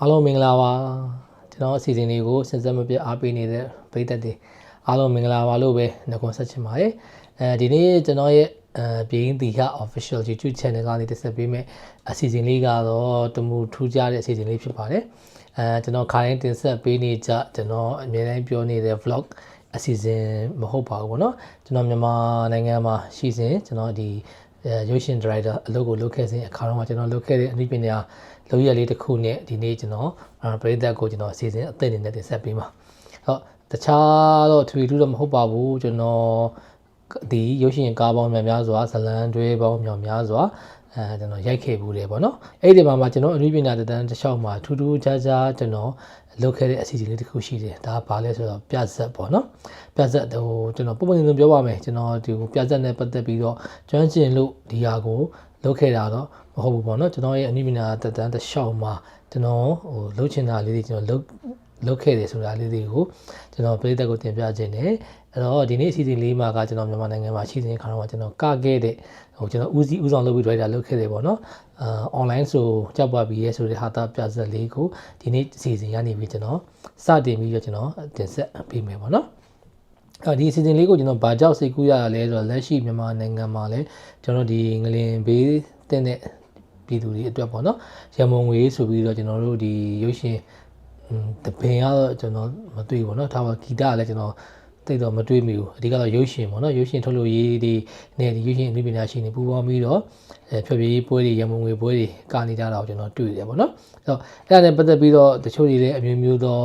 အားလုံးမင်္ဂလာပါကျွန်တော်အစီအစဉ်လေးကိုစဉ်ဆက်မပြတ်အားပေးနေတဲ့ပရိသတ်တွေအားလုံးမင်္ဂလာပါလို့ပဲနှုတ်ဆက်ချင်ပါတယ်အဲဒီနေ့ကျွန်တော်ရဲ့အဲပြင်းတီဟာ official YouTube channel ကနေတက်ဆက်ပေးမယ်အစီအစဉ်လေးကတော့တမူထူးခြားတဲ့အစီအစဉ်လေးဖြစ်ပါတယ်အဲကျွန်တော်ခါတိုင်းတင်ဆက်ပေးနေကြကျွန်တော်အမြဲတမ်းပြောနေတဲ့ vlog အစီအစဉ်မဟုတ်ပါဘူးပေါ့နော်ကျွန်တော်မြန်မာနိုင်ငံမှာရှိစဉ်ကျွန်တော်ဒီအဲရုပ်ရှင်ဒါရိုက်တာအလုပ်ကိုလုပ်ခဲ့စဉ်အခါတော့ကျွန်တော်လုပ်ခဲ့တဲ့အနည်းပညာ လုပ်ရလေးတစ်ခုနဲ့ဒီနေ့ကျွန်တော်ပရိသတ်ကိုကျွန်တော်အစီအစဉ်အသစ်အနေနဲ့တင်ဆက်ပေးမှာဟုတ်တခြားတော့ထွေထူးတော့မဟုတ်ပါဘူးကျွန်တော်ဒီရုပ်ရှင်ကားပေါင်းများများစွာဇလန်တွဲပေါင်းများများစွာအဲကျွန်တော်ရိုက်ခဲ့ဘူးတယ်ပေါ့နော်အဲ့ဒီမှာမှာကျွန်တော်အနည်းပညာတန်းတစ်လျှောက်မှာထူးထူးခြားခြားကျွန်တော်လုပ်ခဲ့တဲ့အစီအစဉ်လေးတစ်ခုရှိတယ်ဒါကဘာလဲဆိုတော့ပြဇက်ပေါ့နော်ပြဇက်ဟိုကျွန်တော်ပုံမှန်ဆုံးပြောပါမယ်ကျွန်တော်ဒီပြဇက်နဲ့ပတ်သက်ပြီးတော့ကျွမ်းကျင်လို့ဒီဟာကိုလုပ်ခဲ့တာတော့ မဟုတ်ဘူးပေါ့နော်ကျွန်တော်ရဲ့အနည်းပညာတန်းတစ်လျှောက်မှာကျွန်တော်ဟိုလုပ်ချင်တာလေးတွေကျွန်တော်လုပ်လုပ်ခဲ့တယ်ဆိုတာလေးတွေကိုကျွန်တော်ပြည်သက်ကိုတင်ပြခြင်းတယ်အဲ့တော့ဒီနေ့အစီအစဉ်လေးမှာကကျွန်တော်မြန်မာနိုင်ငံမှာရှိတဲ့ခါတော့ကျွန်တော်ကခဲ့တဲ့ဟိုကျွန်တော်ဦးစီးဦးဆောင်လုပ်ပြီး driver လုပ်ခဲ့တယ်ပေါ့နော်အာ online ဆိုကြောက်ပါပြီရဲဆိုတဲ့ဟာတာပြဇက်လေးကိုဒီနေ့အစီအစဉ်ရနေပြီးကျွန်တော်စတင်ပြီးတော့ကျွန်တော်တင်ဆက်ပေးမယ်ပေါ့နော်အဲဒီအစီအစဉ်လေးကိုကျွန်တော်ဘာကြောက်စိတ်ကူးရတာလဲဆိုတော့လက်ရှိမြန်မာနိုင်ငံမှာလည်းကျွန်တော်ဒီငလင်ဘေးတဲ့တဲ့ ပြည်သူတွေအတွက်ပေါ့နော်ရမုံငွေဆိုပြီးတော့ကျွန်တော်တို့ဒီရုပ်ရှင်တပင်ကတော့ကျွန်တော်မတွေ့ဘူးပေါ့နော်ဒါပေမဲ့ဂီတကလည်းကျွန်တော်တိတ်တော့မတွေးမိဘူးအဓိကတော့ရုပ်ရှင်ပေါ့နော်ရုပ်ရှင်ထုတ်လို့ရေးဒီနဲ့ဒီရုပ်ရှင်အမှုပညာရှင်တွေပူးပေါင်းပြီးတော့အဲဖြောပြေးပွဲတွေရမုံငွေပွဲတွေကာနေကြတာကိုကျွန်တော်တွေ့တယ်ပေါ့နော်အဲ့တော့အဲ့ဒါနဲ့ပတ်သက်ပြီးတော့တချို့တွေလည်းအမျိုးမျိုးသော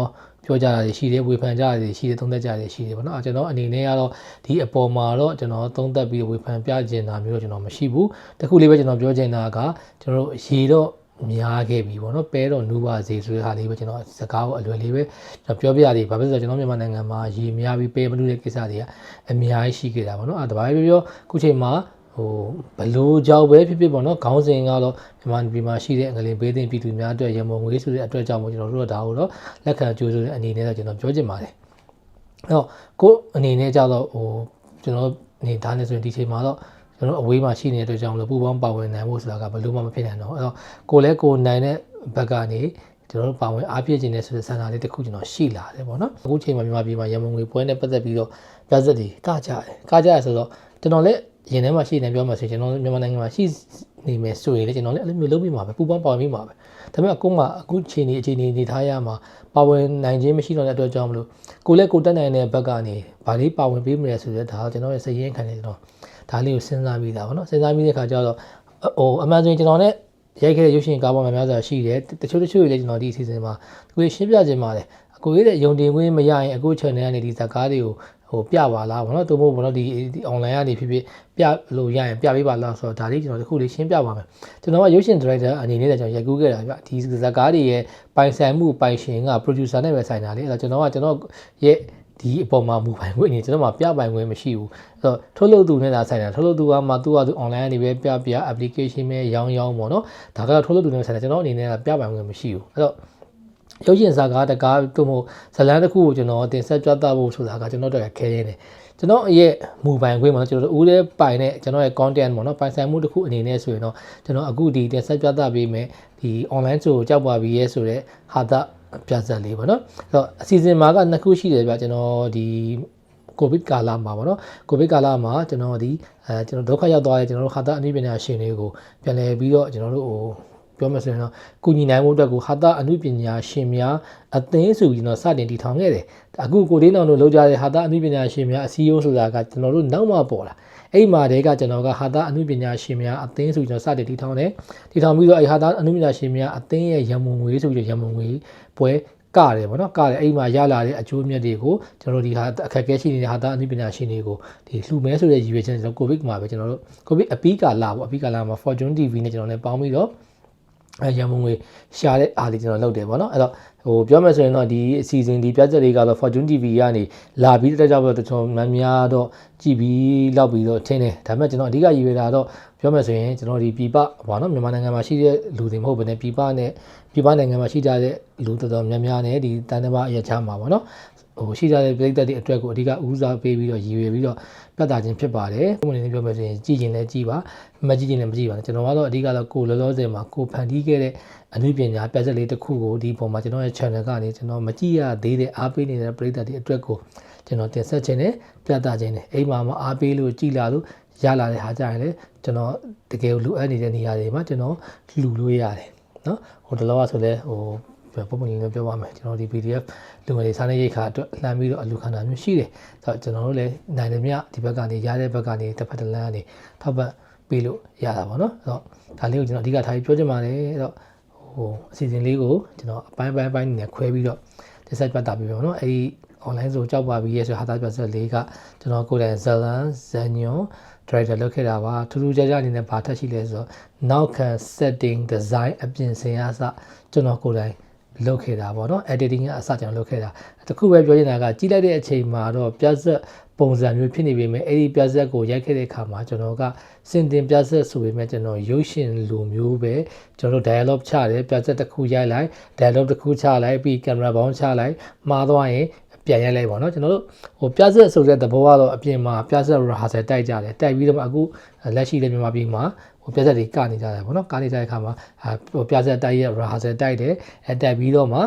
ပြောကြတာတွေရှိတယ်ဝေဖန်ကြတာတွေရှိတယ်သုံးသပ်ကြတာတွေရှိတယ်ပေါ့နော်အဲကျွန်တော်အနေနဲ့ကတော့ဒီအပေါ်မှာတော့ကျွန်တော်သုံးသပ်ပြီးဝေဖန်ပြကျင်တာမျိုးတော့ကျွန်တော်မရှိဘူးတခုလေးပဲကျွန်တော်ပြောချင်တာကကျွန်တော်တို့ရေတော့များခဲ့ပြီပေါ့နော်ပဲတော့နူးပါစေဆိုတဲ့ဟာလေးပဲကျွန်တော်စကားကိုအလွယ်လေးပဲကျွန်တော်ပြောပြရတယ်ဘာဖြစ်လို့လဲဆိုတော့ကျွန်တော်မြန်မာနိုင်ငံမှာရေများပြီးပဲမနူးတဲ့ကိစ္စတွေကအများကြီးရှိခဲ့တာပေါ့နော်အဲဒါဘာပဲပြောပြောခုချိန်မှာ ဟိုဘလို့ကြောက်ပဲဖြစ်ဖြစ်ပေါ့နော်ခေါင်းစဉ်ကတော့မြန်မာပြည်မှာရှိတဲ့အင်္ဂလိပ်ဘေးသင်ပြည်သူများအတွက်ရမုံငွေဆိုတဲ့အတွက်ကြောင့်မို့ကျွန်တော်တို့ကဒါကိုတော့လက်ခံကြိုးဆိုတဲ့အနေနဲ့တော့ကျွန်တော်ပြောချင်ပါတယ်အဲ့တော့ကိုအနေနဲ့ကြတော့ဟိုကျွန်တော်အနေဒါနဲ့ဆိုရင်ဒီချိန်မှာတော့ကျွန်တော်အဝေးမှာရှိနေတဲ့အတွက်ကြောင့်မလို့ပူပေါင်းပါဝင်နိုင်ဖို့ဆိုတာကဘယ်လို့မှမဖြစ်နိုင်တော့အဲ့တော့ကိုလည်းကိုနိုင်တဲ့ဘက်ကနေကျွန်တော်တို့ပါဝင်အားပြည့်ခြင်းနဲ့ဆိုတဲ့စံနာလေးတစ်ခုကျွန်တော်ရှိလာတယ်ပေါ့နော်အခုချိန်မှာမြန်မာပြည်မှာရမုံငွေပွဲနဲ့ပတ်သက်ပြီးတော့ပြဿနာတွေကကြတယ်ကကြရဆိုတော့ကျွန်တော်လည်း ရင်ထဲမှာရှိနေပြောမှဆိုကျွန်တော်မြန်မာနိုင်ငံမှာရှိနေမယ်ဆိုရင်လေကျွန်တော်လည်းအဲ့လိုမျိုးလုပ်ပြီးမှာပဲပူပေါင်းပါဝင်ပြီးမှာပဲဒါပေမဲ့အခုမှအခုချိန်နေအခြေအနေနေထားရမှာပါဝင်နိုင်ခြင်းမရှိတော့တဲ့အတွက်ကြောင့်မလို့ကိုလည်းကိုတက်နိုင်တဲ့ဘက်ကနေဗာလေးပါဝင်ပေးမယ်ဆိုတဲ့ဒါကျွန်တော်ရဲ့စိတ်ရင်းခံနေကျွန်တော်ဒါလေးကိုစဉ်းစားမိတာပေါ့နော်စဉ်းစားမိတဲ့ခါကျတော့ဟိုအမှန်ဆိုရင်ကျွန်တော်လည်းရိုက်ခဲ့တဲ့ရုပ်ရှင်ကားပေါ်မှာများစွာရှိတယ်တချို့တချို့တွေလည်းကျွန်တော်ဒီအစီအစဉ်မှာကိုရှင်းပြခြင်းပါတယ်အကိုရဲ့ယုံတင်ခွင့်မရရင်အခု channel ကနေဒီဇာကားတွေကို ဟိုပြပါလားဘောနော်သို့မဟုတ်ဘောနော်ဒီ online ကနေဖြစ်ဖြစ်ပြလို့ရရင်ပြပေးပါလားဆိုတော့ဒါလေးကျွန်တော်တခုလေးရှင်းပြပါမယ်ကျွန်တော်ကရုပ်ရှင် director အနေနဲ့ကျွန်တော်ရိုက်ကူးခဲ့တာဗျဒီဇာကားတွေရဲ့ပိုင်ဆိုင်မှုပိုင်ရှင်က producer နဲ့ပဲဆိုင်တာလေအဲ့တော့ကျွန်တော်ကကျွန်တော်ရဲ့ဒီအပေါ်မှာမူပိုင်ခွင့်နေကျွန်တော်မှပြပိုင်ခွင့်မရှိဘူးအဲ့တော့ထုတ်လုပ်သူနဲ့သာဆိုင်တာထုတ်လုပ်သူကမှသူ့ဟာသူ online ကနေပဲပြပြ application ပဲရောင်းရောင်းပေါ့နော်ဒါကတော့ထုတ်လုပ်သူနဲ့ဆိုင်တာကျွန်တော်အနေနဲ့ကပြပိုင်ခွင့်မရှိဘူးအဲ့တော့ ရုပ်ရှင်ဇာကားတကားတို့မို့ဇလန်းတစ်ခုကိုကျွန်တော်တင်ဆက်ကြသဖို့ဆိုတာကကျွန်တော်တို့ခဲရင်းတယ်ကျွန်တော်ရဲ့မူပိုင်ခွင့်မှာကျွန်တော်တို့ဦးလေးပိုင်တဲ့ကျွန်တော်ရဲ့ content ပေါ့နော်ပိုင်ဆိုင်မှုတစ်ခုအနေနဲ့ဆိုရင်တော့ကျွန်တော်အခုဒီတင်ဆက်ကြသပေးမယ်ဒီ online ဆိုကြောက်ပါပြီရဲဆိုတဲ့ဟာတာပြဇာတ်လေးပေါ့နော်အဲ့တော့အစီအစဉ်မှာကနှစ်ခုရှိတယ်ဗျကျွန်တော်ဒီကိုဗစ်ကာလမှာပေါ့နော်ကိုဗစ်ကာလမှာကျွန်တော်ဒီအဲကျွန်တော်ဒုက္ခရောက်သွားတဲ့ကျွန်တော်တို့ဟာတာအနည်းပညာရှင်တွေကိုပြန်လည်ပြီးတော့ကျွန်တော်တို့ဟို ပြောမှဆိုရင်တော့ကုညီနိုင်မှုအတွက်ကိုဟာတာအနုပညာရှင်များအသင်းဆိုပြီးတော့စတင်တည်ထောင်ခဲ့တယ်အခုကိုဒေးနောင်တို့လောက်ကြတဲ့ဟာတာအနုပညာရှင်များအစည်းအရုံးဆိုတာကကျွန်တော်တို့နောက်မှပေါ်လာအဲ့မှာတည်းကကျွန်တော်ကဟာတာအနုပညာရှင်များအသင်းဆိုပြီးတော့စတင်တည်ထောင်တယ်တည်ထောင်ပြီးတော့အဲ့ဟာတာအနုပညာရှင်များအသင်းရဲ့ရမုံငွေဆိုပြီးတော့ရမုံငွေပွဲကတယ်ပေါ့နော်ကတယ်အဲ့မှာရလာတဲ့အကျိုးမြတ်တွေကိုကျွန်တော်တို့ဒီဟာအခက်အခဲရှိနေတဲ့ဟာတာအနုပညာရှင်တွေကိုဒီလှူမဲဆိုတဲ့ရည်ရွယ်ချက်ကျွန်တော်ကိုဗစ်မှာပဲကျွန်တော်တို့ကိုဗစ်အပီးကာလာပေါ့အပီးကာလာမှာ Fortune TV နဲ့ကျွန်တော်လည်းပေါင်းပြီးတော့ အဲရမုံငွေရှာတဲ့အားလေးကျွန်တော်လုပ်တယ်ပေါ့နော်အဲ့တော့ဟိုပြောမယ်ဆိုရင်တော့ဒီအစီအစဉ်ဒီပြချက်လေးကတော့ Fortune TV ကနေလာပြီးတက်ကြတော့တချို့များများတော့ကြည်ပြီးလောက်ပြီးတော့ထင်းတယ်ဒါပေမဲ့ကျွန်တော်အဓိကရည်ရွယ်တာတော့ပြောမယ်ဆိုရင်ကျွန်တော်ဒီပြည်ပဘာနော်မြန်မာနိုင်ငံမှာရှိတဲ့လူတွေမဟုတ်ဘဲねပြည်ပနဲ့ပြည်ပနိုင်ငံမှာရှိကြတဲ့လူတော်တော်များများနဲ့ဒီတန်တမအရချားမှာပေါ့နော် ဟဟိုရှိကြတဲ့ပြည်သက်တွေအတွက်ကိုအဓိကဦးစားပေးပြီးတော့ရည်ရွယ်ပြီးတော့ပြသခြင်းဖြစ်ပါတယ်။ဘုံအနေနဲ့ပြောမယ်ဆိုရင်ကြည်ကျင်လည်းကြည်ပါမကြည်ကျင်လည်းမကြည်ပါနဲ့ကျွန်တော်ကတော့အဓိကတော့ကိုလောလောဆယ်မှာကိုဖန်တီးခဲ့တဲ့အနုပညာပြသက်လေးတစ်ခုကိုဒီပုံမှာကျွန်တော်ရဲ့ channel ကနေကျွန်တော်မကြည့်ရသေးတဲ့အားပေးနေတဲ့ပြည်သက်တွေအတွက်ကိုကျွန်တော်တင်ဆက်ခြင်းနဲ့ပြသခြင်းနဲ့အိမ်မှာမအားပေးလို့ကြည်လာလို့ရလာတဲ့ဟာကြရင်လေကျွန်တော်တကယ်လိုအပ်နေတဲ့နေရာတွေမှာကျွန်တော်လှူလို့ရတယ်နော်ဟိုတလောကဆိုလဲဟို ပုံပုံလေးလည်းပြောပါမယ်ကျွန်တော်ဒီ PDF လူငယ်တွေစားနေရိတ်ခါအတွက်လှမ်းပြီးတော့အလူခန္ဓာမျိုးရှိတယ်ဆိုတော့ကျွန်တော်တို့လည်းနိုင်တယ်မြဒီဘက်ကနေရတဲ့ဘက်ကနေတစ်ဖက်တစ်လမ်းကနေထောက်ပံ့ပေးလို့ရတာပေါ့နော်အဲ့တော့ဒါလေးကိုကျွန်တော်အဓိကထားပြီးပြောချင်ပါတယ်အဲ့တော့ဟိုအစီအစဉ်လေးကိုကျွန်တော်အပိုင်းပိုင်းပိုင်းနဲ့ခွဲပြီးတော့ဒီဆက်ပတ်တာပြီးပါတော့နော်အဲ့ဒီ online ဆိုကြောက်ပါပြီရဲ့ဆိုဟာတာပြဆက်လေးကကျွန်တော်ကိုယ်တိုင်ဇလန်ဇန်ညွန် director လုပ်ခဲ့တာပါထူးထူးခြားခြားအနေနဲ့ဘာထက်ရှိလဲဆိုတော့နောက်ခံ setting design အပြင်ဆင်ရစကျွန်တော်ကိုယ်တိုင် လုပ်ခဲ့တာပေါ့နော် editing ကအစကျွန်တော်လုပ်ခဲ့တာတခုပဲပြောချင်တာကကြီးလိုက်တဲ့အချိန်မှာတော့ပြဆက်ပုံစံမျိုးဖြစ်နေပေမဲ့အဲ့ဒီပြဆက်ကိုရိုက်ခဲ့တဲ့အခါမှာကျွန်တော်ကစင်တင်ပြဆက်ဆိုပေမဲ့ကျွန်တော်ရုပ်ရှင်လိုမျိုးပဲကျွန်တော်တို့ dialogue ချတယ်ပြဆက်တစ်ခုရိုက်လိုက် dialogue တစ်ခုချလိုက်ပြီး camera ဘောင်းချလိုက်မှားသွားရင်ပြန်ရိုက်လိုက်ပါတော့ကျွန်တော်တို့ဟိုပြဆက်ဆိုတဲ့သဘောကတော့အပြင်မှာပြဆက် rehearsal တိုက်ကြတယ်တိုက်ပြီးတော့မှအခုလက်ရှိတဲ့မြန်မာပြည်မှာ ဟိုပြဆက်တွေကနေကြတယ်ပေါ့နော်ကနေကြတဲ့အခါမှာဟိုပြဆက်တိုက်ရဲ့ rehearsal တိုက်တယ်အဲတိုက်ပြီးတော့မှ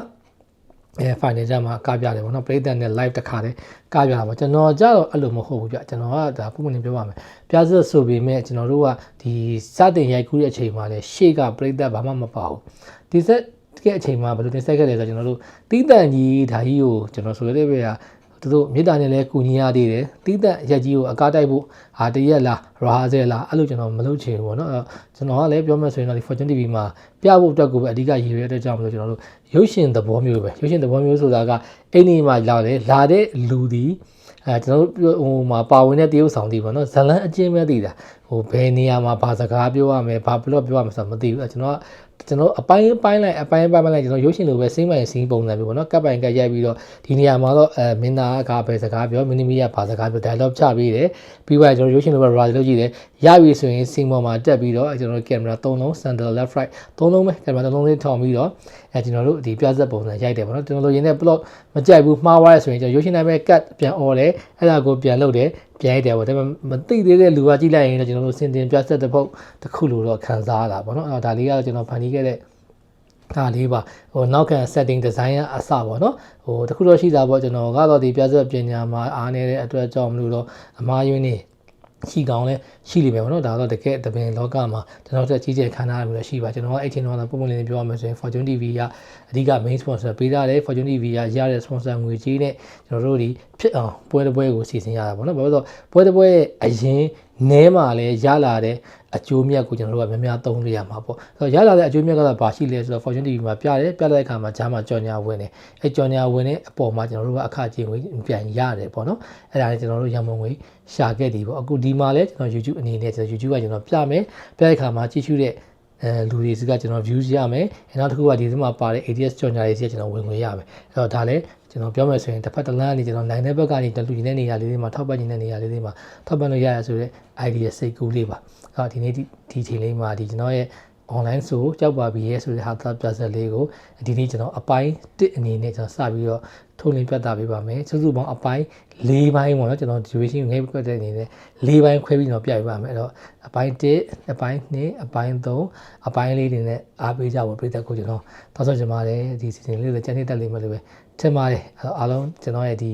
အဲ final ကြမှာကပြတယ်ပေါ့နော်ပရိသတ်နဲ့ live တစ်ခါတည်းကပြတာပေါ့ကျွန်တော်ကြတော့အဲ့လိုမဟုတ်ဘူးပြကျွန်တော်ကဒါပုံမှန်ပြောပါမယ်ပြဆက်ဆိုပေမဲ့ကျွန်တော်တို့ကဒီစတင်ရိုက်ကူးတဲ့အချိန်မှာလည်းရှေ့ကပရိသတ်ဘာမှမပါဘူးဒီဆက်တဲ့အချိန်မှာဘယ်လိုတင်ဆက်ခဲ့လဲဆိုတော့ကျွန်တော်တို့တီးတန့်ကြီးဒါကြီးကိုကျွန်တော်ဆိုရတဲ့ပြ သူတို့မြေတားနဲ့လည်းကူညီရသေးတယ်တီးတန့်ရက်ကြီးကိုအကားတိုက်ဖို့ဟာတရက်လားရာဆဲလားအဲ့လိုကျွန်တော်မလုပ်ချင်ဘူးပေါ့နော်ကျွန်တော်ကလည်းပြောမှဆိုရင်တော့ဒီ Fortune TV မှာပြဖို့အတွက်ကိုပဲအဓိကရည်ရွယ်တဲ့ကြောင့်မလို့ကျွန်တော်တို့ရုပ်ရှင်သဘောမျိုးပဲရုပ်ရှင်သဘောမျိုးဆိုတာကအိမ်နေမှာလာတယ်လာတဲ့လူဒီအဲကျွန်တော်တို့ဟိုမှာပါဝင်တဲ့တရုပ်ဆောင်တီးပေါ့နော်ဇလန်းအချင်းပဲတည်တာဟိုဘယ်နေရာမှာဘာစကားပြောရမယ်ဘာဘလော့ပြောရမယ်ဆိုတာမသိဘူးအဲကျွန်တော်က ကျွန်တော်အပိုင်းပိုင်းလိုက်အပိုင်းပိုင်းလိုက်ကျွန်တော်ရုပ်ရှင်လိုပဲစိမ့်ပိုင်စင်းပုံစံမျိုးပေါ့နော်ကပ်ပိုင်ကပ်ရိုက်ပြီးတော့ဒီနေရာမှာတော့အဲမင်းသားကပဲစကားပြောမင်းသမီးကဘာစကားပြော dialogue ချပေးတယ်ပြီးတော့ကျွန်တော်ရုပ်ရှင်လိုပဲ raw လုပ်ကြည့်တယ်ရပြီဆိုရင်စင်းပေါ်မှာတက်ပြီးတော့ကျွန်တော်တို့ကင်မရာ၃လုံး center left right ၃လုံးပဲကင်မရာ၃လုံးလေးထောင်ပြီးတော့အဲကျွန်တော်တို့ဒီပြဆက်ပုံစံရိုက်တယ်ပေါ့နော်ကျွန်တော်တို့ရင်းတဲ့ plot မကြိုက်ဘူးမှားသွားရဆိုရင်ကျွန်တော်ရုပ်ရှင်တိုင်းပဲ cut ပြန်អော်တယ်အဲ့ဒါကိုပြန်လုပ်တယ် ပြန်ရိုက်တယ်ပေါ့ဒါပေမဲ့မသိသေးတဲ့လူကကြည့်လိုက်ရင်တော့ကျွန်တော်တို့စင်တင်ပြဆက်တဲ့ပုတ်တစ်ခုလိုတော့ခံစားရတာပေါ့နော်အဲ့တော့ဒါလေးကတော့ကျွန်တော်ဖန်တီးခဲ့တဲ့ဒါလေးပါဟိုနောက်ခံ setting design အစပေါ့နော်ဟိုတခုတော့ရှိတာပေါ့ကျွန်တော်ကတော့ဒီပြဆက်ပညာမှာအားနေတဲ့အတွက်ကြောင့်မလို့တော့အမားယွင်းနေ ရှိကောင်းလဲရှိလိမ့်မယ်ပေါ့နော်ဒါတော့တကယ်တပင်လောကမှာကျွန်တော်တို့ကြီးကျယ်ခမ်းနားရမျိုးရှိပါကျွန်တော်အဲ့ချိန်တော့ပုံပုံလေးလေးပြောရမယ်ဆိုရင် Fortune TV ကအဓိက main sponsor ပေးထားတယ် Fortune TV ကရတဲ့ sponsor ငွေကြီးနဲ့ကျွန်တော်တို့ဒီဖြစ်အောင်ပွဲတစ်ပွဲကိုစီစဉ်ရတာပေါ့နော်ဘာလို့လဲဆိုတော့ပွဲတစ်ပွဲရဲ့အရင် နဲမှာလဲရလာတဲ့အကျိုးမြတ်ကိုကျွန်တော်တို့ကများများသုံးလို့ရမှာပေါ့ဆိုတော့ရလာတဲ့အကျိုးမြတ်ကတော့ဘာရှိလဲဆိုတော့ Fortune TV မှာပြတယ်ပြတဲ့အခါမှာဂျားမှာကြော်ညာဝင်တယ်အဲကြော်ညာဝင်တဲ့အပေါ်မှာကျွန်တော်တို့ကအခကြေးငွေပြန်ရတယ်ပေါ့နော်အဲ့ဒါလည်းကျွန်တော်တို့ရန်ပုံငွေရှာခဲ့တယ်ပေါ့အခုဒီမှာလဲကျွန်တော် YouTube အနေနဲ့ကျွန်တော် YouTube ကကျွန်တော်ပြမယ်ပြတဲ့အခါမှာကြည့်ရှုတဲ့အဲလူတွေစီကကျွန်တော် views ရမယ်အဲနောက်တစ်ခုကဒီထဲမှာပါတဲ့ ADS ကြော်ညာတွေစီကကျွန်တော်ဝင်ငွေရမယ်အဲ့တော့ဒါလည်း ကျွန်တော်ပြောမယ်ဆိုရင်တစ်ဖက်တစ်လမ်းကနေကျွန်တော်နိုင်တဲ့ဘက်ကနေလူကြီးတဲ့နေရာလေးတွေမှာထောက်ပံ့နေတဲ့နေရာလေးတွေမှာထောက်ပံ့လို့ရရဆိုတဲ့ idea စိတ်ကူးလေးပါအဲ့တော့ဒီနေ့ဒီဒီချိန်လေးမှာဒီကျွန်တော်ရဲ့ online ဆိုကြောက်ပါပြီရဲ့ဆိုတဲ့ဟာသားပြဆက်လေးကိုဒီနေ့ကျွန်တော်အပိုင်း1အနေနဲ့ကျွန်တော်စပြီးတော့ ထုတ်လင်းပြသပေးပါမယ်စုစုပေါင်းအပိုင်း၄ပိုင်းပေါ့နော်ကျွန်တော် duration ကိုငဲ့ပြတဲ့အနေနဲ့၄ပိုင်းခွဲပြီးတော့ပြပေးပါမယ်အဲ့တော့အပိုင်း1အပိုင်း2အပိုင်း3အပိုင်းလေးတွေနဲ့အားပေးကြဖို့ပြည်သက်ကိုကျွန်တော်တောင်းဆိုချင်ပါတယ်ဒီစီစဉ်လေးကိုလည်းကြည့်နေတက်လိမ့်မယ်လို့ပဲထင်ပါတယ်အဲ့တော့အားလုံးကျွန်တော်ရဲ့ဒီ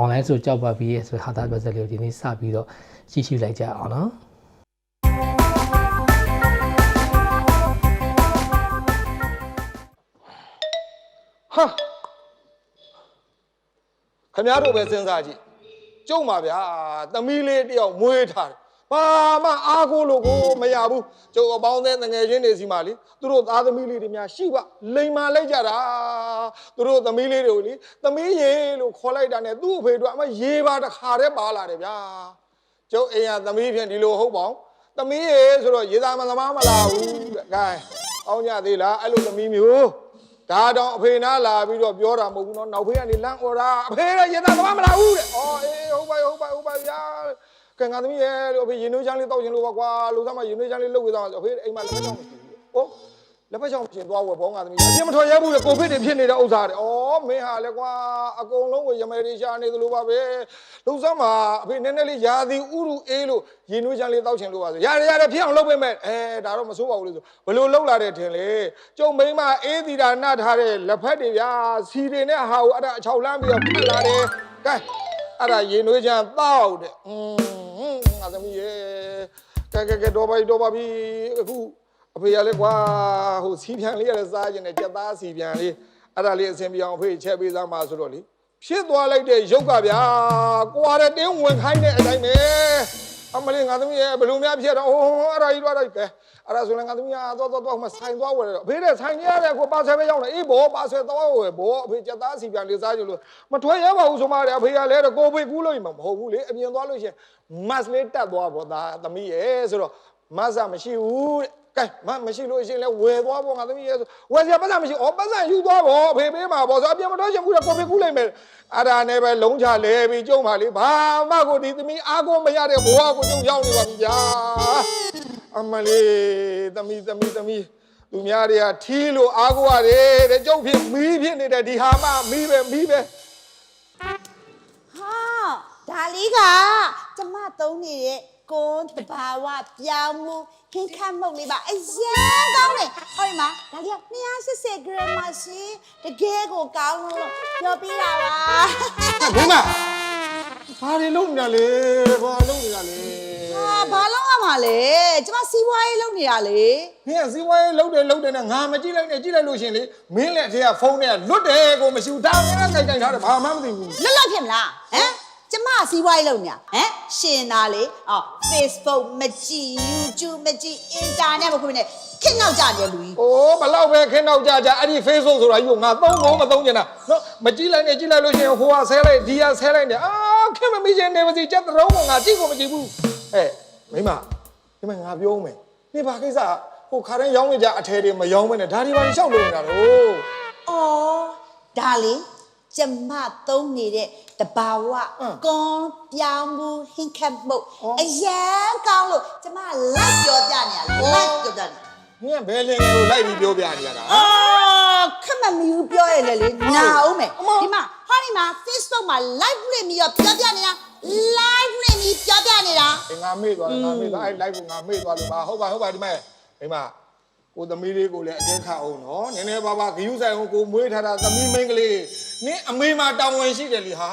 online ဆိုကြောက်ပါပြီရဲ့ဆိုတဲ့ဟာသားပြဆက်လေးကိုဒီနေ့စပြီးတော့ကြည့်ရှုလိုက်ကြအောင်နော်ဟာ ခမည်းတော်ပဲစဉ်းစားကြည့်ကျုံပါဗျာသမီးလေးတယောက်မွေးထားတယ်ဘာမှအားကိုးလို့ကိုမရဘူးကျုပ်အပေါင်းတဲ့ငယ်ချင်းတွေစီမှာလေသူတို့သားသမီးလေးတွေများရှိပါလိန်မာလိုက်ကြတာသူတို့သမီးလေးတွေကိုလေသမီးရေလို့ခေါ်လိုက်တာနဲ့သူ့အဖေတို့အမရေပါတစ်ခါတည်းပါလာတယ်ဗျာကျုပ်အိမ်ကသမီးဖြင့်ဒီလိုဟုတ်ပါအောင်သမီးရေဆိုတော့ရေသားမသမားမလာဘူးတဲ့ gain အောင်ကြသေးလားအဲ့လိုသမီးမျိုး ဒါတော့အဖေနာလာပြီးတော့ပြောတာမဟုတ်ဘူးနော်နောက်ဖေးကနေလမ်းអော်တာအဖေကရေသားသမားမလာဘူးတဲ့။အော်အေးဟုတ်ပါဟုတ်ပါဟုတ်ပါဗျာ။ကံကသမီးရဲ့လို့အဖေရင်နှွေးချမ်းလေးတောက်ချင်လို့ပါကွာ။လူသားမရင်နှွေးချမ်းလေးလုပ်ဝေးသားအဖေအိမ်မှာလည်းမတောက်မရှိဘူး။ဟုတ် လက်ဖက်ချောင်းရှင်သွားဝယ်ဘောငါသမီးအပြင်မထွက်ရဘူးလေကိုဗစ်တွေဖြစ်နေတဲ့ဥစ္စာတွေဩမင်းဟာလေကွာအကုန်လုံးကိုရမယ်တွေရှာနေသလိုပါပဲလုံစမ်းမှာအဖေနည်းနည်းလေးယာသည်ဥရုအေးလို့ရင်နွေးချမ်းလေးတောက်ချင်လို့ပါဆိုရတယ်ရတယ်ဖြစ်အောင်လုပ်ပေးမယ်အဲဒါတော့မစိုးပါဘူးလေဆိုဘလို့လှုပ်လာတဲ့ထင်လေကျုံမိန်းမအေးသီတာနှထားတဲ့လက်ဖက်တွေဗျာစီတွေနဲ့ဟာကိုအဲ့ဒါအချောက်လမ်းပြီးတော့ဖက်လာတယ်ကဲအဲ့ဒါရင်နွေးချမ်းတောက်တဲ့อืมငါသမီးရဲ့ကဲကဲကဲတော့ပါပြီတော့ပါပြီအခု အဖေရလဲကွာဟိုစီပြန်လေးရတဲ့စားခြင်းနဲ့ကြက်သားစီပြန်လေးအဲ့ဒါလေးအဆင်ပြေအောင်အဖေချက်ပေးသားမှာဆိုတော့လေဖြစ်သွားလိုက်တဲ့ရုပ်ကဗျာကွာတဲ့တင်းဝင်ခိုင်းတဲ့အတိုင်းပဲအမလေးငါသမီးရဲ့ဘယ်လိုများဖြစ်တော့ဟိုအဲ့ဒါကြီးတော့တော့ကဲအဲ့ဒါဆိုရင်ငါသမီးကတော့တော့တော့မှဆိုင်သွားဝယ်တော့အဖေတဲ့ဆိုင်နေရတဲ့ကိုပါဆယ်ပဲရောက်နေအေးဘောပါဆယ်သွားဝယ်ဘောအဖေကြက်သားစီပြန်လေးစားကြလို့မထွက်ရပါဘူးဆိုမှလည်းအဖေကလည်းကိုဖေကူးလို့မှမဟုတ်ဘူးလေအပြင်သွားလို့ရှင်မတ်လေးတက်သွားဘောသားသမီးရဲ့ဆိုတော့မတ်စာမရှိဘူးတဲ့ ကဲမမရှိလို့ရှိရင်လဲဝယ်သွားပေါ့ငါသမီးရဲ့ဆိုဝယ်စရာပတ်စံမရှိဩပတ်စံယူသွားပေါ့အဖေပေးမှာပေါ့ဆိုအပြင်မတော့ချင်ဘူးလေကိုဖေကူးလိုက်မယ်အဲ့ဒါနဲ့ပဲလုံးချလဲပြီးကျုံပါလေဘာမှကိုဒီသမီးအားကိုမရတဲ့ဘဝကိုကျုံရောက်နေပါပြီဗျာအမလေးသမီးသမီးသမီးသူများတွေကထီးလို့အားကိုရတယ်တဲ့ကျုံဖြစ်မီးဖြစ်နေတဲ့ဒီဟာမှမီးပဲမီးပဲဟာဒါလေးကကျမသုံးနေတဲ့ ကွန်တဘာဝပြောင်းမှုခင်းခတ်မှုတ်လေးပါအရင်ကောင်းတယ်ဟောဒီမှာဒါလေးက280 gram ပါရှင်တကယ်ကိုကောင်းလို့ပြောပြတာပါဘုမဘာတွေလုပ်နေတာလဲဘာလုပ်နေတာလဲဟာဘာလို့ရမှာလဲကျမစီးပွားရေးလုပ်နေတာလေမင်းကစီဝါရေးလှုပ်တယ်လှုပ်တယ်နဲ့ငါမကြည့်လိုက်နဲ့ကြည့်လိုက်လို့ရှရင်လေမင်းလက်ထဲကဖုန်းထဲကလွတ်တယ်ကိုမရှိဘူးဒါငါကကြိုက်ကြိုက်ထားတယ်ဘာမှမသိဘူးလွတ်လပ်ဖြစ်မလားဟမ် ကျမစီးပွားရေးလုပ်နေတာဟမ်ရှင်သားလေအော် Facebook မကြည့် YouTube မကြည့် Internet မခွင့်နဲ့ခင်းနောက်ကြတယ်လူကြီး။အိုးဘလောက်ပဲခင်းတော့ကြကြအဲ့ဒီ Facebook ဆိုတာကြီးကိုငါသုံးဖို့မသုံးကျင်တာနော်မကြည့်လိုက်နဲ့ကြည့်လိုက်လို့ရှရင်ဟိုကဆဲလိုက်ဒီကဆဲလိုက်နေအာခင်မမိချင်းနေပါစီချက်တုံးကငါကြည့်ကိုမကြည့်ဘူး။ဟဲ့မိမဒီမှာငါပြောဦးမယ်။ဒီဘာကိစ္စဟိုခါတိုင်းရောင်းနေကြအထည်တွေမရောင်းမနဲ့ဒါတွေဘာရှောက်လို့နေတာတော့။အော်ဒါလေ ကျမသုံးနေတဲ့တဘာဝဟမ်ကွန်ပြောင်းမှုဟင်ခတ်မှုတ်အော်အရန်ကောင်းလို့ကျမလိုက်ပြောပြနေရလိုက်ပြောပြနေ။မင်းကဘယ်လင်ကိုလိုက်ပြီးပြောပြနေရတာ။အော်ခက်မမီဘူးပြောရလေလေနာအောင်မယ်အမဒီမှာဟာဒီမှာ Facebook မှာ live လွှင့်ပြီးတော့ပြောပြနေတာ live လွှင့်ပြီးပြောပြနေတာအေးငါမေ့သွားတယ်ငါမေ့သွားအဲ့ live ကိုငါမေ့သွားလို့ပါဟုတ်ပါဟုတ်ပါဒီမဲ့ဒီမှာကိုသမီးလေးကိုလည်းအတင်းခတ်အောင်နော်နည်းနည်းပါးပါဂယုဆိုင်အောင်ကိုမွေးထားတာသမီးမိန်းကလေး နင်းအမေမှာတောင်းဝင်ရှိတယ်လीဟာ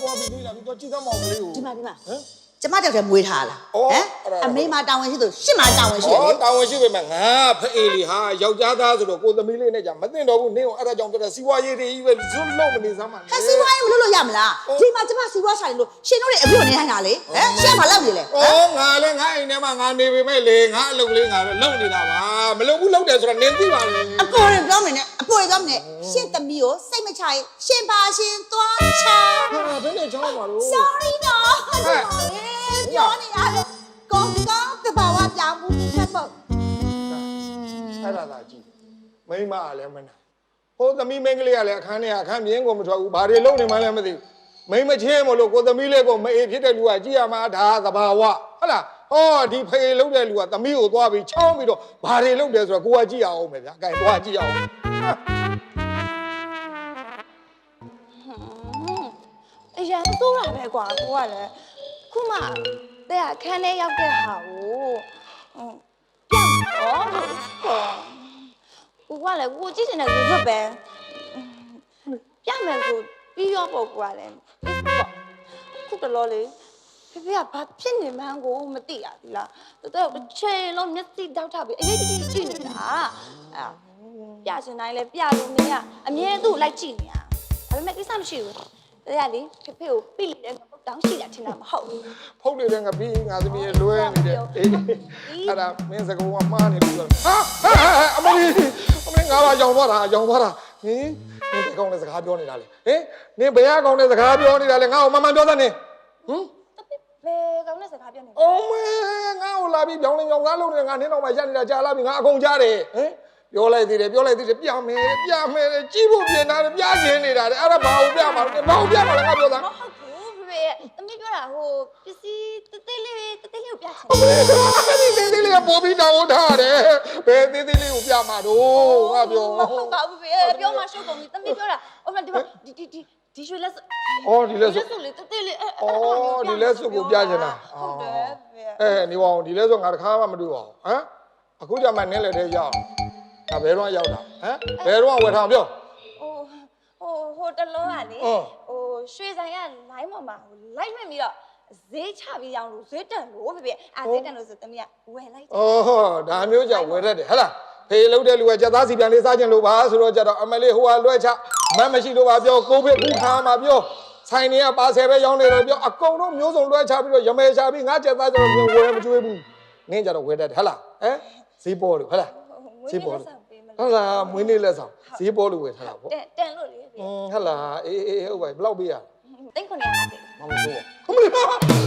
သွားပြီးသေးလားပြီးတော့ကြည့်သမောင်ကလေးကိုဒီမှာဒီမှာဟမ် ကျမတောက်တယ်မွေးထားလားအော်ဟမ်အဲ့ဒါ အမေမှာတာဝန်ရှိသူရှစ်မှာတာဝန်ရှိရဩလေတောင်းဝင်ရှိပေမဲ့ငါဖအေးလီဟာယောက်ျားသားဆိုတော့ကိုသမီးလေးနဲ့ကြာမသိတော့ဘူးနင်းကိုအဲ့ဒါကြောင့်ပြောတာစီဝါရေးတွေကြီးပဲဇွတ်လုံးမနေစမ်းပါနဲ့ ဟဲ့စီးပွားရေးမလုပ်လို့ရမလားအော်ဒီမှာကျမစီးပွားဆိုင်လို့ရှင်တို့တွေအခုနေနိုင်တာလေဟမ်ရှင်းမလောက်နေလေဩငါလည်းငါအိမ်ထဲမှာငါနေပေမဲ့လေငါအလုပ်ကလေးငါတော့လုံနေတာပါမလုံဘူးလုံတယ်ဆိုတော့နင်းသိပါလေအပေါ်ရင်ပြောမယ်နဲ့အပေါ်ရင်ပြောမယ်နဲ့ရှင့်သမီးကိုစိတ်မချရင်ရှင်ပါရှင်သွားချာ ဟာဘယ်နဲ့ချောင်းပါလို့ sorry နော်ဟဲ့ ပြောနေရတယ်ကောင်းကောင်းတဘာဝပြောင်းမှုဖတ်ဖို့အဲ့ဒါသာကြည့်မိမကလည်းမနာဟိုသမီးမင်းကလေးကလည်းအခန်းထဲကအခန်းမြင်းကိုမထွက်ဘူးဘာတွေလုပ်နေမှလည်းမသိဘူးမိမချင်းမလို့ကိုသမီးလေးကိုမအေးဖြစ်တဲ့လူကကြည့်ရမှာဒါသဘာဝဟုတ်လားဟောဒီဖေးလုပ်တဲ့လူကသမီးကိုသွားပြီးချောင်းပြီးတော့ဘာတွေလုပ်တယ်ဆိုတော့ကိုကကြည့်ရအောင်ပဲဗျာအဲသွားကြည့်ရအောင်အရန်ဆိုးတာပဲကွာကိုကလည်း ခုမှတဲ့အခန်းထဲရောက်တဲ့ဟာကိုဟွန်းပြောင်းတော့ဟောကိုကလည်းကိုကြည့်နေတဲ့လူတွေပဲပြမယ်ဆိုပြီးရောပေါ့ကွာလည်းပေါ့ခုတလောလေးဖေဖေကဘာဖြစ်နေမှန်းကိုမသိရဘူးလားတော်တော်တစ်ချိန်လုံးမျက်စိတောက်ထပြီးအရေးကြီးကြည့်နေတာအဲပြရှင်တိုင်းလဲပြလို့မရအမြဲသူ့လိုက်ကြည့်နေရဒါပေမဲ့ကိစ္စမရှိဘူးတရားလေဖေဖေကိုပြိတဲ့ငါတော င်းရှိတာထင်တာမဟုတ်ဘူးဖုတ်နေတဲ့ငါပြီးငါသမီးရဲ့လွဲနေတဲ့အေးအဲ့ဒါမင်းစကားကမှားနေပြီဆိုတော့ဟာဟာဟာအမလေးအမလေးငါပါရောင်သွားတာရောင်သွားတာဟင်နင်းဘယ်ကောင်နဲ့စကားပြောနေတာလဲဟင်နင်းဘယ်ဟာကောင်နဲ့စကားပြောနေတာလဲငါ့ကိုမမှန်ပြောစမ်းနေဟင်ဘယ်ကောင်းတဲ့စကားပြောနေလဲအော်မဲငါ့ကိုလာပြီးပြောင်းနေကြောင်ကားလုံးနေငါနင်းတော့မှရက်နေတာကြာလာပြီငါအကုန်ကြားတယ်ဟင်ပြောလိုက်သေးတယ်ပြောလိုက်သေးတယ်ပြမယ်ပြမယ်ကြည့်ဖို့ပြင်တာပြချင်းနေတာအဲ့ဒါဘာကိုပြမှာလဲဘာကိုပြမှာလဲငါပြောသားမဟုတ်ဘူး ဖေဖေသမီးပြောတာဟိုပစ္စည်းတသေးလေးတသေးလေးကိုပြချင်အဲ့ဒီသေးသေးလေးကပေါ်ပြီးတောင်းထားတယ်ဘယ်သေးသေးလေးကိုပြမှာတော့ငါပြောမဟုတ်ပါဘူးဖေပြောမှရှုပ်ကုန်ပြီသမီးပြောတာဟိုမှာဒီမှာဒီဒီဒီဒီရွှေလက်အော်ဒီလက်ဆိုဆိုလေတသေးလေးအော်ဒီလက်စုပ်ကိုပြချင်တာဟုတ်တယ်ဖေအဲနေပါအောင်ဒီလဲဆိုငါတခါမှမတွေ့ပါဘူးဟမ်အခုကြမှာနင်းလက်ထဲရောက်ဒါဘယ်တော့ရောက်တာဟမ်ဘယ်တော့ဝယ်ထောင်ပြောဟိုဟိုဟိုတလုံးကလေအော်ဟို ရွှေဆိုင်က line ပေါ်မှာလိုက်မှပြီးတော့ဈေးချပြီးရောင်းလို့ဈေးတက်လို့ဖေဖေအာဈေးတက်လို့ဆိုသမီးကဝယ်လိုက်တယ်အော်ဒါမျိုးကြောင့်ဝယ်ရက်တယ်ဟဟလားဖေးလုံးတဲ့လူကကြက်သားစီပြန်လေးစားခြင်းလို့ပါဆိုတော့ကြတော့အမလေးဟိုကလွှဲချမတ်မရှိလို့ပါပြောကိုဖေးကူခါမှာပြောဆိုင်နေကပါဆယ်ပဲရောင်းနေတော့ပြောအကုန်လုံးမျိုးစုံလွှဲချပြီးတော့ရမဲချပြီးငါကြက်သားကြတော့ဝယ်မကျွေးဘူးနင်းကြတော့ဝယ်တတ်တယ်ဟဟလားဟမ်ဈေးပေါ်လို့ဟဟလားမွေးဈေးနေ့ပေါ်လက်လို့ဆောင်ပေးမ ဟလားဟလားမွေးနေ့လက်ဆောင်ဈေးပေါ်လို့ဝယ်ထားတာပေါ့တန်တန်လို့လေဖေอืมဟဟလားအေးအေးဟုတ်ပါပြီဘယ်လောက်ပေးရလဲတိတ်ခွန်ရ50မမဆိုးအမလီ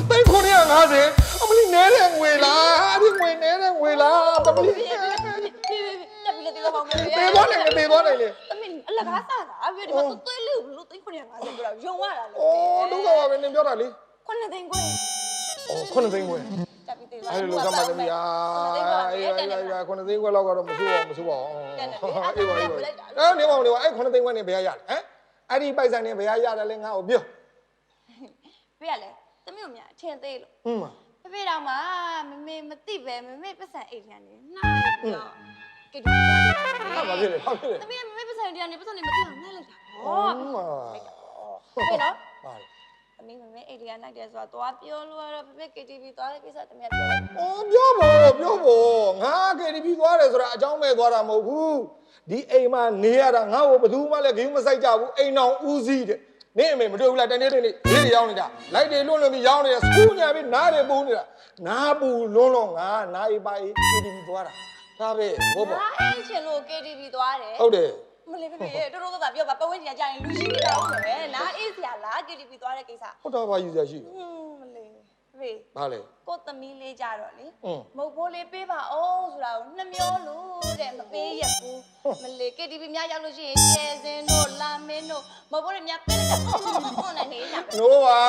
တိတ်950အမလီနဲတဲ့ငွေလားအဲ့ဒီငွေနဲတဲ့ငွေလားအမလီတက်ပြီးလေတေးတော့ပါမယ်တေသွားနိုင်လေတေသွားနိုင်လေသမီးအလကားစားတာဖေဒီမှာသွေးလေးလို့တိတ်ခွန်ရ50ပြောတော့ယုံရတာလေဩဒုက္ခပါပဲနင်ပြောတာလေခွန်းသိန်းခွန်း ဩ9သိန်းငွေတက်ပြီးတေးအဲ့ဒီလိုကမှသမီးအာအေးအေးအေး9သိန်းငွေလောက်ကတော့မဆိုးပါဘူးမဆိုးပါဘူးအေးပါအေးပါအဲ့နေပါဦးနေပါအဲ့9သိန်းငွေနေဘယ်ရရလဲဟမ်အဲ့ဒီပိုက်ဆံနေဘယ်ရရတယ်လဲငါ့ကိုပြောဖေရလေသမီးတို့များအထင်သေးလို့ဟွန်းမဖေဖေတော်မှာမမေမသိပဲမမေပတ်စံအိတ်ထန်နေနိုင်ပြီးတော့ကတိသွားတယ်ဟာဘာဖြစ်လဲဘာဖြစ်လဲသမီးကမမေပတ်စံတရားနေပတ်စံနေမသိအောင်နှက်လိုက်တာဟွဟောန်းမဖေနော်ဟာ သမီးမမေအိတ်တရားနိုင်တယ်ဆိုတာသွားပြောလို့ရတော့ဖေဖေ KTV သွားတဲ့ကိစ္စသမီးကပြောလိုက်။အော်ပြောဖို့ပြောဖို့ငါ KTV သွားတယ်ဆိုတာအကြောင်းမဲ့သွားတာမဟုတ်ဘူး။ဒီအိမ်မှာနေရတာငါ့ကိုဘယ်သူမှလည်းဂိမ်းမဆိုင်ကြဘူးအိမ်အောင်ဦးစီးတဲ့။နေအမေမတွေ့ဘူးလားတနေ့တနေ့ရေးတွေရောင်းနေတာ။လိုက်တွေလွန့်လွန့်ပြီးရောင်းနေတာစကူးညာပြီးနားတွေပူနေတာ။နားပူလွန်းလွန်းငါနားအိပ်ပါအေး KTV သွားတာ။ဒါပဲဘောဘောငါအဲ့ချင်လို့ KTV သွားတယ် ဟုတ်တယ် မလေးဖေဖေတော်တော်ကပြောပါပတ်ဝန်းကျင်ကြာရင်လူရှိနေတာဟုတ်မယ်နားအေးစရာလား KTV သွားတဲ့ကိစ္စဟုတ်တော့ဘာယူစရာရှိလဲဟွန်းမလေး ဖေ။ဘာလဲကိုသမီးလေးကြတော့လေอืม မုတ်ဖိုးလေးပေးပါအောင်ဆိုတာကိုနှမျောလို့တဲ့မပေးရဘူးမလေး KTV များရောက်လို့ရှိရင်ကျဲစင်းတို့လာမင်းတို့မုတ်ဖိုးလေးများပေးတဲ့ပုံနဲ့နေကြ။နိုးပါ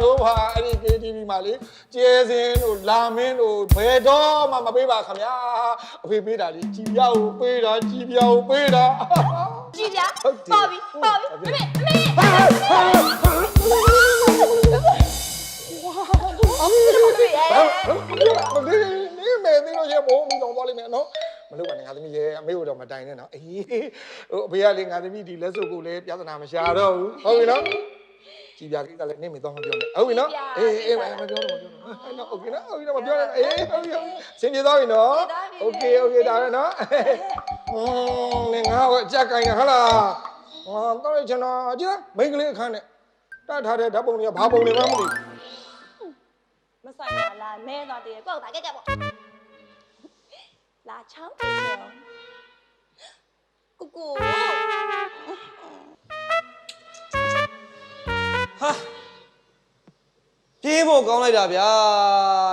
နိုးပါအဲ့ဒီ KTV မှာလေကျဲစင်းတို့လာမင်းတို့ဘယ်တော့မှမပေးပါခင်ဗျာ။အဖေပေးတာလေကြည်ပြားကိုပေးတာကြည်ပြားကိုပေးတာ။ကြည့်ဗျာဟုတ်တယ်ပေါ်ပြီပေါ်ပြီဟုတ်တယ် အမေအမေတွေ့ရဲ့ ဒီနေမေသိလို့ရမို့မိတော်သွားလိမ့်မယ်နော်မလုပ်ပါနဲ့ငါသမီးရဲ့အမေတို့တော့မတိုင်နဲ့နော်အေးဟိုအဖေကလေငါသမီးဒီလက်စုပ်ကိုလည်းပြဿနာမရှာတော့ဘူးဟုတ်ပြီနော်ကြည်ပြကိစ္စလည်းနေမေတော့မပြောနဲ့ဟုတ်ပြီနော်အေးအေးမပြောတော့မပြောတော့နော်โอเคနော်ဟုတ်ပြီနော်မပြောနဲ့အေးဟုတ်ပြီစင်ပြေသွားပြီနော်โอเคโอเคဒါပဲနော်อืมနေငါ့ကိုအကြက်ကင်နေဟလားဟာတော့ရချင်တော့ကြည့်မိန်းကလေးအခန်းနဲ့တတ်ထားတဲ့ဓာတ်ပုံတွေကဘာပုံတွေမှမသိဘူး မဆိုင်ပါလားမဲသွားတည်းကိုယ့်ကိုဒါကြက်ကြက်ပေါ့လာချောင်းတယ်ချောင်းကူကူဟာပြေးဖို့ကောင်းလိုက်တာဗျာ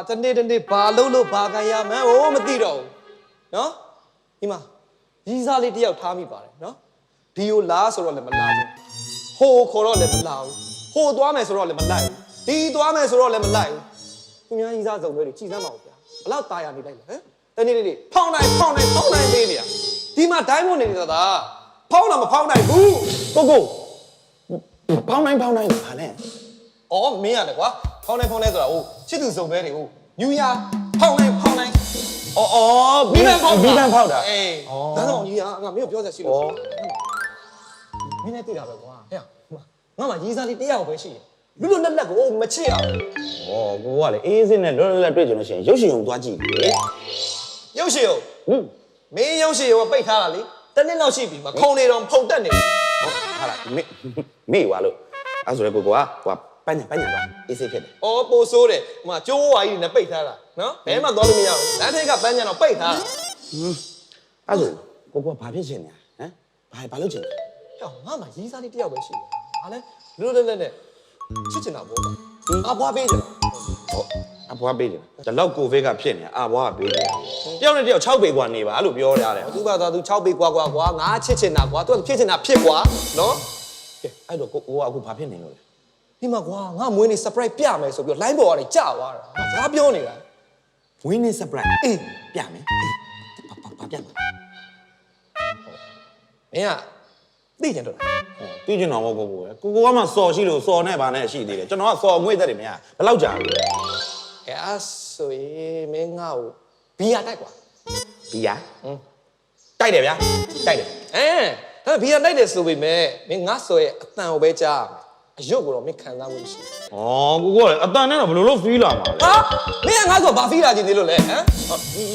တနေ့တနေ့ဘာလုပ်လို့ဘာခံရမှန်းဟိုမသိတော့ဘူးနော်ဒီမှာရီးစားလေးတစ်ယောက်ထားမိပါတယ်နော်ဒီကိုလားဆိုတော့လည်းမလာဘူးဟိုခေါ်တော့လည်းမလာဘူးဟိုသွားမယ်ဆိုတော့လည်းမလိုက်ဘူးဒီသွားမယ်ဆိုတော့လည်းမလိုက်ဘူး သူများရီးစားစုံတွေကြည်စမ်းပါဦးဗျာဘလောက်ตายရနေလိုက်လဲဟမ်တနေ့တနေ့ဖောင်းနိုင်ဖောင်းနိုင်ဖောင်းနိုင်သေးနေရဒီမှာဒိုင်းမွန်နေနေတာဖောင်းတာမဖောင်းနိုင်ဘူး ကိုကိုဖောင်းနိုင်ဖောင်းနိုင်ပါနဲ့ ။အော်မင်းရတယ်ကွာ။ဖောင်းနေဖောင်းနေဆိုတာဟိုချစ်သူစုံပဲတွေဟိုညူယာဖောင်းနေဖောင်းနေ အော်အော် ဘီဘန်ဖောက် ဘီဘန်ဖောက်တာ အေးဒါတော့ညူယာငါမင်းကိုပြောစရာရှိလို့ ဩ မင်းနဲ့တွေ့တာပဲကွာဟဲ့ငါမှရီးစားလေးတစ်ယောက်ပဲရှိတယ် လူလူလက်လက်ကိုမချစ်အောင်ဩကိုကလေအေးစင်းနဲ့လွတ်လွတ်လပ်တွေ့ကြလို့ရှိရင်ရုပ်ရှင်ုံသွားကြည့်လေရုပ်ရှင်ရောဟွန်းမင်းရုပ်ရှင်ရောပိတ်ထားတာလေတနည်းလောက်ရှိပြီမခုံနေတော့ဖုန်တက်နေပြီဟာလားမေမေွာလို့အဲ့ဆိုလေကိုကိုကဟိုပန်းညာပန်းညာပါအေးစိတ်ဖြစ်တယ်။အော်ပိုဆိုးတယ်ဟိုမှာကျိုးဝါကြီးတွေနဲ့ပိတ်ထားတာနော်ဘယ်မှသွားလို့မရဘူးလမ်းထိပ်ကပန်းညံတော့ပိတ်ထားတာအဲ့ဆိုကိုကိုကဘာဖြစ်ချင်လဲဟမ်ဘာဘာလုပ်ချင်လဲဟဲ့ငါမှရီးစားလေးတစ်ယောက်ပဲရှိတယ်ဟာလဲလူလူလက်လက်နဲ့ ချစ်ချင်တာပေါ့ကွာအဘွားပေးချင်တာ ဟောအဘွားပေးတယ်ဒါလောက်ကိုဗစ်ကဖြစ်နေအဘွားကပေးတယ်တယောက်နဲ့တယောက်6ပေกว่าနေပါအဲ့လိုပြောရတယ် သူကသာသူ6ပေကွာကွာကွာငါချစ်ချင်တာကွာသူကဖြစ်ချင်တာဖြစ်ကွာနော် ကဲအဲ့တော့ကိုကိုကအခုဘာဖြစ်နေလို့လဲ ဒီမှာကွာငါမွေးနေ့ surprise ပြမယ်ဆိုပြီးတော့ line ပေါ်ကနေကြာသွားတာငါစကားပြောနေတာ ဝင်းနေ surprise အေးပြမယ်အေးဘာဘာဘာပြမယ် မင်းက သိချင်တော့လားဟောပြီးကျင်တော့ဘောကိုကိုပဲကိုကိုကမှစော်ရှိလို့စော်နဲ့ဗာနဲ့ရှိသေးတယ်ကျွန်တော်ကစော်ငွေသက်တယ်မရဘယ်လောက်ကြာလဲအဲအဲ့ဆိုရင်မင်းငါ့ကိုဘီယာတိုက်ကွာဘီယာဟမ်တိုက်တယ်ဗျာတိုက်တယ်အဲဒါဘီယာတိုက်တယ်ဆိုပေမဲ့မင်းငါဆိုရဲ့အတန်ကိုပဲကြားရမယ် အယုတ်ကိုတော့မင်းခံစားမှုမရှိဘူးဩကိုကိုကအတန်နဲ့တော့ဘယ်လိုလုပ်ဖီးလာမှာလဲဟာမင်းကငါဆိုဘာဖီးလာကြည့်သေးလို့လဲဟမ်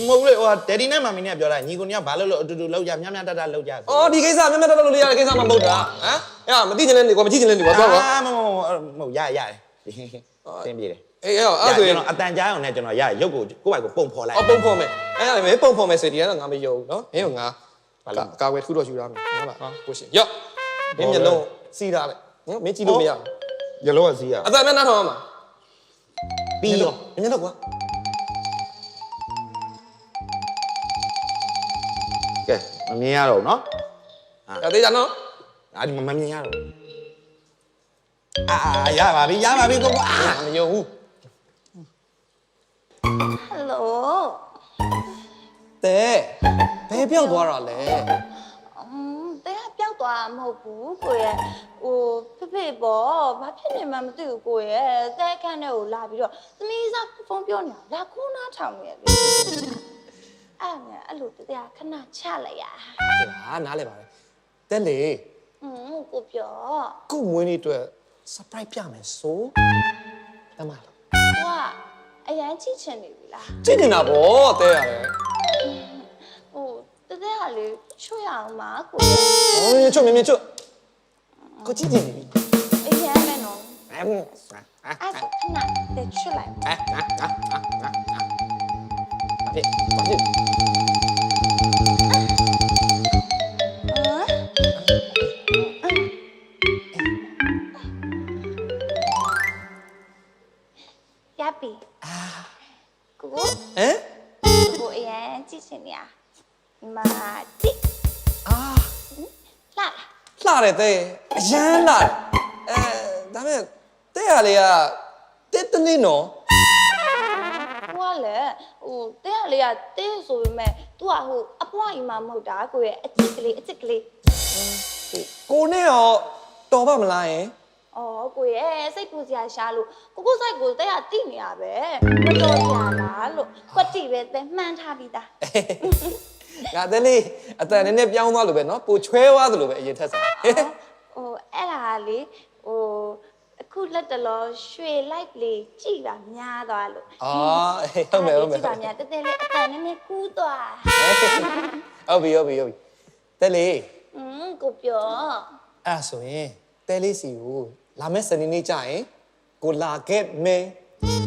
မဟုတ်လေဟိုဒယ်ဒီနဲ့မမီနဲ့ပြောတာညီကိုညဘာလို့လို့အတူတူလောက်ကြမြမြတတလောက်ကြအော်ဒီကိစ္စမျက်မျက်တက်တက်လို့ရတဲ့ကိစ္စမှမဟုတ်တာဟမ်အဲ့မသိချင်တဲ့နေကွာမကြည့်ချင်တဲ့နေကွာသွားကွာအာမမမမဟုတ်ရရတယ်တင်ပြေတယ်အေးအဲ့တော့အဲ့ဆိုရင်ကျွန်တော်အတန်ကြားအောင်နဲ့ကျွန်တော်ရရုပ်ကိုကိုယ့်ဘက်ကိုပုံဖော်လိုက်အော်ပုံဖော်မယ်အဲ့ဒါလည်းမင်းပုံဖော်မယ်ဆိုဒီကတော့ငါမယုံဘူးနော်မင်းကငါဘာလို့ကာကွယ်ထူတော့ယူရမယ်ဟုတ်လားကိုရှင်ရော့မင်းမျက်လုံးစီးထားလိုက် နော်မင်းကြည့်လို့မရဘူးရလောကစီးရအတန်မဲ့နားထောင်ရမှာပြီးရောမင်းတော့ကွာကဲမမြင်ရတော့ဘူးနော်ရသေးကြနော်အာဒီမမြင်ရတော့ဘူးအာရပါပြီရပါပြီကိုကိုအာမယုံဘူးဟယ်လိုတဲ့ဘယ်ပြောက်သွားတာလဲอืมတဲ့ကပျောက် သွားမှာမဟုတ်ဘူးကိုရဲ့ဟိုဖေဖေပေါ့ဘာဖြစ်နေမှမသိဘူးကိုရဲ့တဲ့အခန်းထဲကိုလာပြီးတော့သမီးစားဖုန်းပြောနေတာလာခိုးနားထောင်နေရလေအဲ့မဲ့အဲ့လိုတဲ့ကခဏချလိုက်ရဟာနားလဲပါလေတဲ့လေอืมကိုပြောခုမွေးနေ့အတွက် surprise ပြမယ်ဆိုတမလားဟိုကအရန်ကြည့်ချင်နေပြီလားကြည့်နေတာဗောတဲ့ရတယ်ဟို တဲ့တဲ့ကလေချွတ်ရအောင်ပါကိုရဲ့ဟောချွတ်မြင်မြင်ချွတ်ကိုကြည့်ကြည့်နေပြီအရန်ပဲနော်အမ်အဲ့ဆိုခဏတဲ့ချွတ်လိုက်ဘာဖြစ်ဘာဖြစ်ရပြီကိုကိုဟမ်ကိုအရင်ကြည့်ချင်နေရဒီ မာတိအာလာလာလှတယ်တဲ့အရန်လှတယ်အဲဒါပေမဲ့တဲ့ရလေးကတက်တနေနော်ကိုကလည်းဟိုတဲ့ကလေးကတဲ့ဆိုပေမဲ့ तू ကဟိုအပွားအိမ်မှာမဟုတ်တာကိုရဲ့အချစ်ကလေးအချစ်ကလေးကိုနဲ့ရောတော်ပါမလားယင်အော်ကိုရဲ့စိတ်ပူစရာရှာလို့ကိုကိုစိုက်ကိုတဲ့ကတိနေရပဲမတော်ကြလားလို့ခွက်တိပဲတဲ့မှန်းထားပြီးသား ငါတဲ့လေးအတန်နည်းနည်းပြောင်းသွားလို့ပဲနော်ပိုချွဲသွားသလိုပဲအရင်ထက်စား ဟိုအဲ့ဒါကလေဟိုအခုလက်တလောရွှေလိုက်လေးကြည်တာများသွားလို့ အော်ဟုတ်မယ်ဟုတ်မယ် ကြည်တာများတဲတဲလေးအတန်နည်းနည်းကူးသွား ဟုတ်ပြီဟုတ်ပြီဟုတ်ပြီတဲ့လေး อืมကိုပြော အဲ့ဒါဆိုရင်တဲလေးစီကိုလာမယ့်စနေနေ့ကျရင်ကိုလာခဲ့မယ်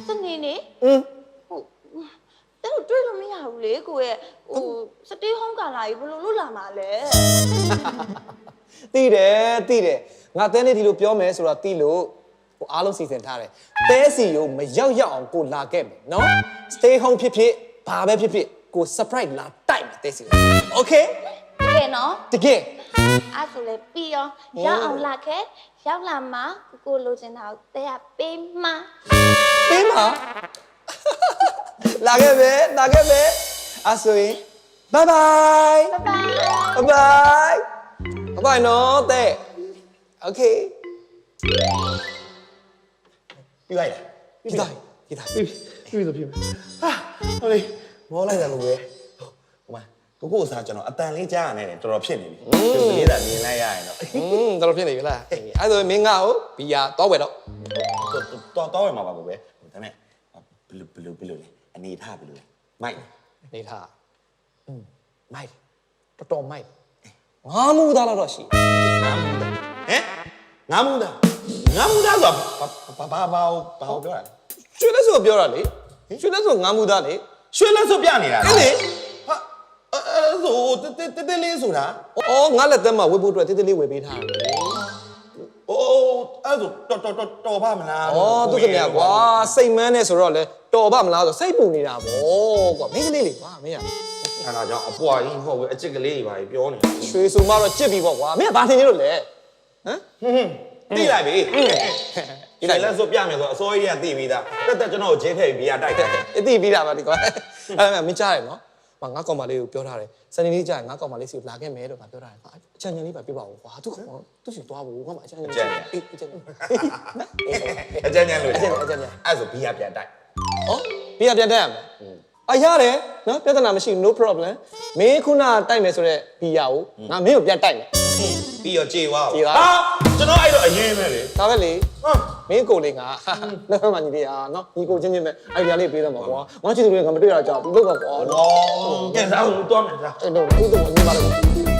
စနေနေ อืม ဟု တ်တဲတို့တွေ့လို့မရဘူးလေကိုရဲ့ဟိုစတေးဟုံးကလာကြီးဘယ်လိုလုပ်လာမှာလဲသိတယ်သိတယ်ငါတဲလေးဒီလိုပြောမယ်ဆိုတော့သိလို့ဟိုအားလုံးစီစဉ်ထားတယ်တဲစီကိုမရောက်ရောက်အောင်ကိုလာခဲ့မယ်နော် stay home ဖြစ်ဖြစ်ဘာပဲဖြစ်ဖြစ်ကို surprise လာတိုက်မယ်တဲစီကို okay တကယ်နော်တကယ် အဲ့ဆိုလေပြီးရောရောက်အောင်လာခဲ့ရောက်လာမှာကိုကိုလိုချင်တာကိုတဲကပေးမှာပေးမှာ လာခဲ့မယ်လာခဲ့မယ်အဲ့ဆိုရင် bye bye ဘိုင်ဘိုင် bye bye bye bye နော်တဲ့ okay ပြီးလိုက်လားဒီတိုင်းဒီတိုင်းပြီးပြီးဆိုဖြစ်မယ်ဟာဟိုလေမောလိုက်တယ်လို့ပဲဟိုမှာကိုကိုစားကျွန်တော်အတန်လေးကြားရတယ်တော်တော်ဖြစ်နေပြီဒီလေးတာမြင်လိုက်ရရင်တော့อืมတော်တော်ဖြစ်နေပြီလားအဲ့ဆိုရင်မင်းငါ့ကိုဘီယာတော့ဝယ်တော့တော်တော်ရမှာပါကိုပဲ ဒါပေမဲ့ဘလူးဘလူးဘလူးလေအနေထားဘလူးလေမိုက်နေထားอืมမိုက်တော်တော်မိုက်ငါမူသားတော့ရှိငါမူတာဟမ်ငါမူတာငါမူတာဆိုဘာဘာဘာဘာပြောတာရွှေလက်ဆိုပြောတာလေရွှေလက်ဆိုငါမူသားလေရွှေလက်စွပ်ပြနေတာအဲ့လေဟာအဲဆိုတဲတဲတဲလေးဆိုတာအော်ငါလက်သက်မှာဝေဖို့အတွက်တေးသေးလေးဝယ်ပေးထားတယ်အိုး အဲ့ဆိုတော်တော်တော်တော်ပါမလားဩသူခင်ဗျာကွာစိတ်မန်းနေဆိုတော့လေတော်ပါမလားဆိုစိတ်ပူနေတာဗောကွာမင်းကလေးလေးကွာမင်းကအဲ့ဒါကြောင့်အပွားကြီးဟုတ်ပဲအချစ်ကလေးကြီးပါပြောနေတာရွှေဆိုမှတော့ကြစ်ပြီပေါ့ကွာမင်းကဘာထင်နေလို့လဲဟမ်ဟွန်းဟွန်းပြီးလိုက်ပြီဒီလက်စွပ်ပြမယ်ဆိုအစိုးရကသိပြီးသားတက်တက်ကျွန်တော်ကိုဂျင်းထည့်ပြီးဘီယာတိုက်တယ်အတိပြီးတာပါဒီကွာအဲ့ဒါမင်းကြားရနော် မငါကောင်မလေးကိုပြောထားတယ်စနေနေ့ကျရင်ငါကောင်မလေးစီကိုလာခဲ့မယ်လို့ငါပြောထားတယ်ကွာအချမ်းချမ်းလေးပါပြပါဦးကွာသူကောင်သူစီသွားဖို့ငါမအချမ်းချမ်းလေးအေးအချမ်းချမ်းအကြမ်းကြမ်းလို့အကြမ်းကြမ်းအကြမ်းကြမ်းအဲ့ဆိုဘီယာပြန်တိုက်ဟောပြီးရပြန်တက်ရမယ်အာရတယ်နော်ပြဿနာမရှိ no problem မင်းခုနတိုက်မယ်ဆိုတော့ဘီယာကိုငါမင်းကိုပြန်တိုက်မယ်ပြီးတော့ကြေွားကြေဝါဟာကျွန်တော်အဲ့တော့အရင်ပဲလေဒါပဲလေဟမ် မင်းကိုလေးငါလက်ဖက်မှညီလေးอ่ะနော်ညီကိုချင်းချင်းပဲအိုင်ဒီယာလေးပေးတော့မှာကွာငါချစ်သူတွေကမတွေ့ရကြဘူးလို့ပါကွာဩကဲစားဦးတွားမယ်စားအဲ့တော့အဲ့တော့ညီမလေး